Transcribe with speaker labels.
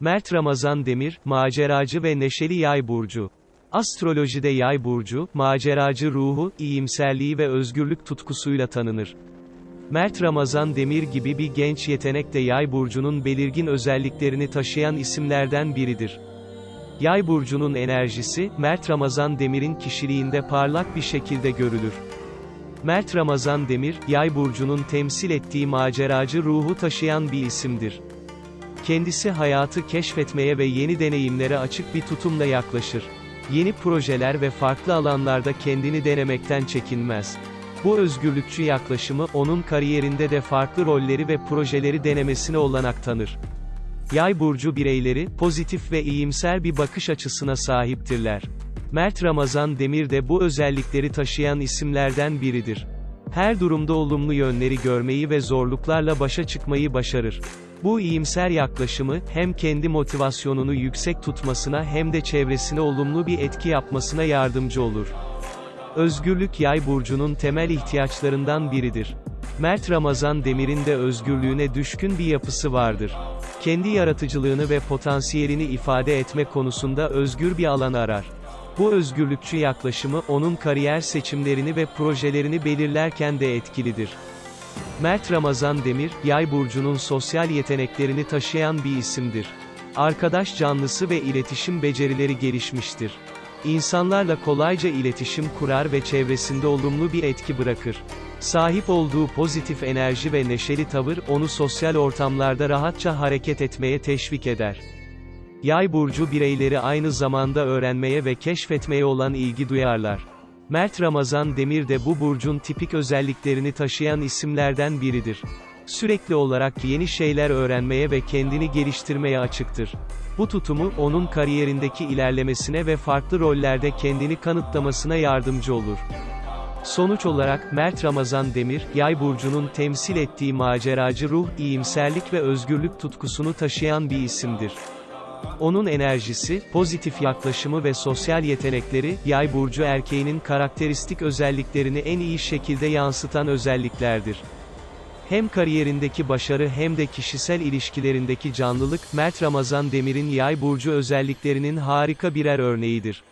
Speaker 1: Mert Ramazan Demir, maceracı ve neşeli yay burcu. Astrolojide yay burcu, maceracı ruhu, iyimserliği ve özgürlük tutkusuyla tanınır. Mert Ramazan Demir gibi bir genç yetenek de yay burcunun belirgin özelliklerini taşıyan isimlerden biridir. Yay burcunun enerjisi, Mert Ramazan Demir'in kişiliğinde parlak bir şekilde görülür. Mert Ramazan Demir, Yay burcunun temsil ettiği maceracı ruhu taşıyan bir isimdir. Kendisi hayatı keşfetmeye ve yeni deneyimlere açık bir tutumla yaklaşır. Yeni projeler ve farklı alanlarda kendini denemekten çekinmez. Bu özgürlükçü yaklaşımı onun kariyerinde de farklı rolleri ve projeleri denemesine olanak tanır. Yay burcu bireyleri pozitif ve iyimser bir bakış açısına sahiptirler. Mert Ramazan Demir de bu özellikleri taşıyan isimlerden biridir. Her durumda olumlu yönleri görmeyi ve zorluklarla başa çıkmayı başarır. Bu iyimser yaklaşımı, hem kendi motivasyonunu yüksek tutmasına hem de çevresine olumlu bir etki yapmasına yardımcı olur. Özgürlük yay burcunun temel ihtiyaçlarından biridir. Mert Ramazan Demir'in de özgürlüğüne düşkün bir yapısı vardır. Kendi yaratıcılığını ve potansiyelini ifade etme konusunda özgür bir alan arar. Bu özgürlükçü yaklaşımı onun kariyer seçimlerini ve projelerini belirlerken de etkilidir. Mert Ramazan Demir, Yay burcunun sosyal yeteneklerini taşıyan bir isimdir. Arkadaş canlısı ve iletişim becerileri gelişmiştir. İnsanlarla kolayca iletişim kurar ve çevresinde olumlu bir etki bırakır. Sahip olduğu pozitif enerji ve neşeli tavır onu sosyal ortamlarda rahatça hareket etmeye teşvik eder. Yay burcu bireyleri aynı zamanda öğrenmeye ve keşfetmeye olan ilgi duyarlar. Mert Ramazan Demir de bu burcun tipik özelliklerini taşıyan isimlerden biridir. Sürekli olarak yeni şeyler öğrenmeye ve kendini geliştirmeye açıktır. Bu tutumu, onun kariyerindeki ilerlemesine ve farklı rollerde kendini kanıtlamasına yardımcı olur. Sonuç olarak, Mert Ramazan Demir, Yay burcunun temsil ettiği maceracı ruh, iyimserlik ve özgürlük tutkusunu taşıyan bir isimdir. Onun enerjisi, pozitif yaklaşımı ve sosyal yetenekleri, Yay burcu erkeğinin karakteristik özelliklerini en iyi şekilde yansıtan özelliklerdir. Hem kariyerindeki başarı hem de kişisel ilişkilerindeki canlılık, Mert Ramazan Demir'in Yay burcu özelliklerinin harika birer örneğidir.